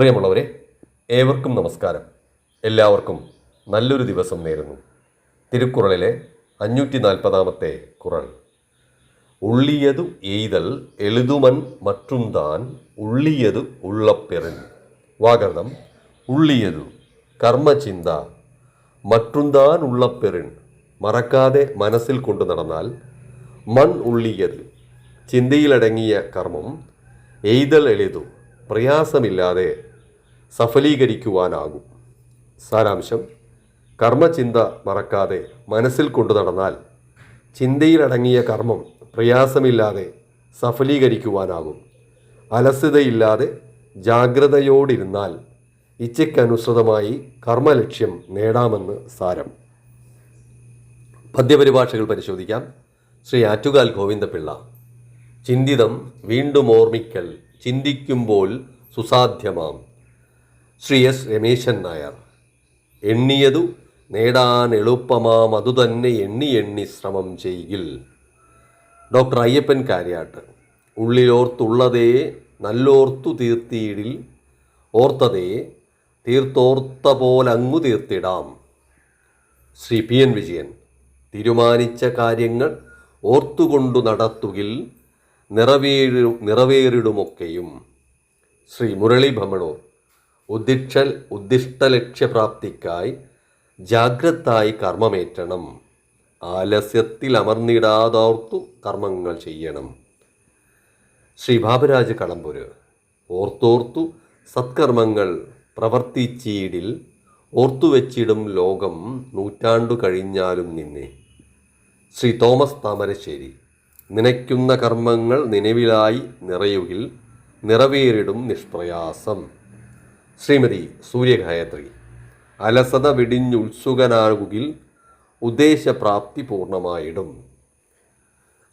പ്രിയമുള്ളവരെ ഏവർക്കും നമസ്കാരം. എല്ലാവർക്കും നല്ലൊരു ദിവസം നേരുന്നു. തിരുക്കുറളിലെ അഞ്ഞൂറ്റി നാൽപ്പതാമത്തെ കുറൾ. ഉള്ളിയതു എയ്തൽ എഴുതുമൻ മറ്റും താൻ ഉള്ളിയതു ഉള്ളപ്പെറിൻ വാഗർണം ഉള്ളിയതു കർമ്മചിന്ത മറ്റുംതാൻ ഉള്ളപ്പെറിൻ. മറക്കാതെ മനസ്സിൽ കൊണ്ടു നടന്നാൽ മൺ ഉള്ളിയത്. ചിന്തയിലടങ്ങിയ കർമ്മം എയ്തൽ എഴുതു. പ്രയാസമില്ലാതെ സഫലീകരിക്കുവാനാകും. സാരാംശം. കർമ്മചിന്ത മറക്കാതെ മനസ്സിൽ കൊണ്ടു നടന്നാൽ ചിന്തയിലടങ്ങിയ കർമ്മം പ്രയാസമില്ലാതെ സഫലീകരിക്കുവാനാകും. അലസ്യതയില്ലാതെ ജാഗ്രതയോടിരുന്നാൽ ഇച്ഛയ്ക്കനുസൃതമായി കർമ്മലക്ഷ്യം നേടാമെന്ന് സാരം. പദ്യപരിഭാഷകൾ പരിശോധിക്കാം. ശ്രീ ആറ്റുകാൽ ഗോവിന്ദപിള്ള. ചിന്തിതം വീണ്ടും ഓർമ്മിക്കൽ ചിന്തിക്കുമ്പോൾ സുസാധ്യമാം. ശ്രീ എസ് രമേശൻ നായർ. എണ്ണിയതു നേടാൻ എളുപ്പമാം അതുതന്നെ എണ്ണി എണ്ണി ശ്രമം ചെയ്യിൽ. ഡോക്ടർ അയ്യപ്പൻ കാര്യാട്ട്. ഉള്ളിലോർത്തുള്ളതേ നല്ലോർത്തു തീർത്തിയിടിൽ ഓർത്തതേ തീർത്തോർത്ത പോലെ പോലങ്ങു തീർത്തിടാം. ശ്രീ പി എൻ വിജയൻ തീരുമാനിച്ച കാര്യങ്ങൾ ഓർത്തുകൊണ്ടു നടത്തുകിൽ നിറവേറി നിറവേറിടുമൊക്കെയും. ശ്രീ മുരളി ഭമണൂർ ഉദ്ദിക്ഷൽ ലക്ഷ്യപ്രാപ്തിക്കായി ജാഗ്രതായി കർമ്മമേറ്റണം. ആലസ്യത്തിൽ അമർന്നിടാതോർത്തു കർമ്മങ്ങൾ ചെയ്യണം. ശ്രീ ബാബുരാജ് കളമ്പുര് ഓർത്തോർത്തു സത്കർമ്മങ്ങൾ പ്രവർത്തിച്ചീടിൽ ഓർത്തുവെച്ചിടും ലോകം നൂറ്റാണ്ടു കഴിഞ്ഞാലും നിന്നെ. ശ്രീ തോമസ് താമരശ്ശേരി നനയ്ക്കുന്ന കർമ്മങ്ങൾ നിലവിലായി നിറയുകിൽ നിറവേറിടും നിഷ്പ്രയാസം. ശ്രീമതി സൂര്യഗായത്രി അലസത വെടിഞ്ഞുത്സുകനാകുകിൽ ഉദ്ദേശപ്രാപ്തി പൂർണമായിടും.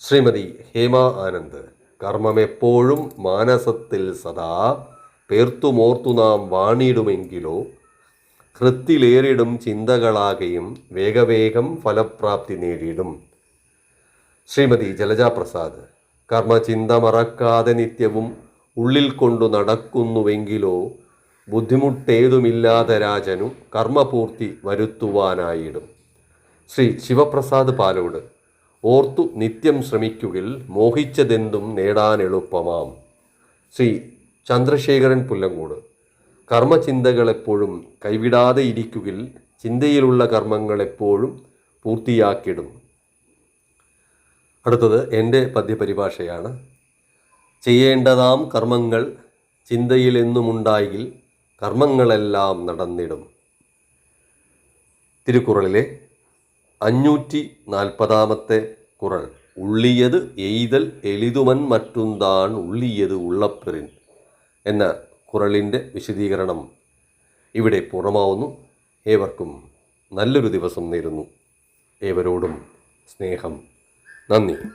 ശ്രീമതി ഹേമ ആനന്ദ് കർമ്മമെപ്പോഴും മാനസത്തിൽ സദാ പേർത്തുമോർത്തു നാം വാണിയിടുമെങ്കിലോ ഹൃത്തിലേറിടും ചിന്തകളാകെയും വേഗവേഗം ഫലപ്രാപ്തി നേടിയിടും. ശ്രീമതി ജലജാപ്രസാദ് കർമ്മചിന്ത മറക്കാതെ നിത്യവും ഉള്ളിൽ കൊണ്ടു നടക്കുന്നുവെങ്കിലോ ബുദ്ധിമുട്ടേതുമില്ലാതെ രാജനും കർമ്മപൂർത്തി വരുത്തുവാനായിടും. ശ്രീ ശിവപ്രസാദ് പാലോട് ഓർത്തു നിത്യം ശ്രമിക്കുകിൽ മോഹിച്ചതെന്തും നേടാൻ എളുപ്പമാം. ശ്രീ ചന്ദ്രശേഖരൻ പുല്ലങ്കോട് കർമ്മചിന്തകളെപ്പോഴും കൈവിടാതെ ഇരിക്കുകിൽ ചിന്തയിലുള്ള കർമ്മങ്ങളെപ്പോഴും പൂർത്തിയാക്കിടും അടുത്തത് എന്റെ പദ്യപരിഭാഷയാണ്. ചെയ്യേണ്ടതാം കർമ്മങ്ങൾ ചിന്തയിൽ എന്നുമുണ്ടായിൽ കർമ്മങ്ങളെല്ലാം നടന്നിടും. തിരുക്കുറളിലെ അഞ്ഞൂറ്റി നാൽപ്പതാമത്തെ കുറൾ. ഉള്ളിയത് എയ്തൽ എളിതുമൻ മറ്റുന്താൻ ഉള്ളിയത് ഉള്ളപ്പെറിൻ എന്ന കുറളിന്റെ വിശദീകരണം ഇവിടെ പൂർണമാവുന്നു. ഏവർക്കും നല്ലൊരു ദിവസം നേരുന്നു. ഏവരോടും സ്നേഹം. നന്ദി.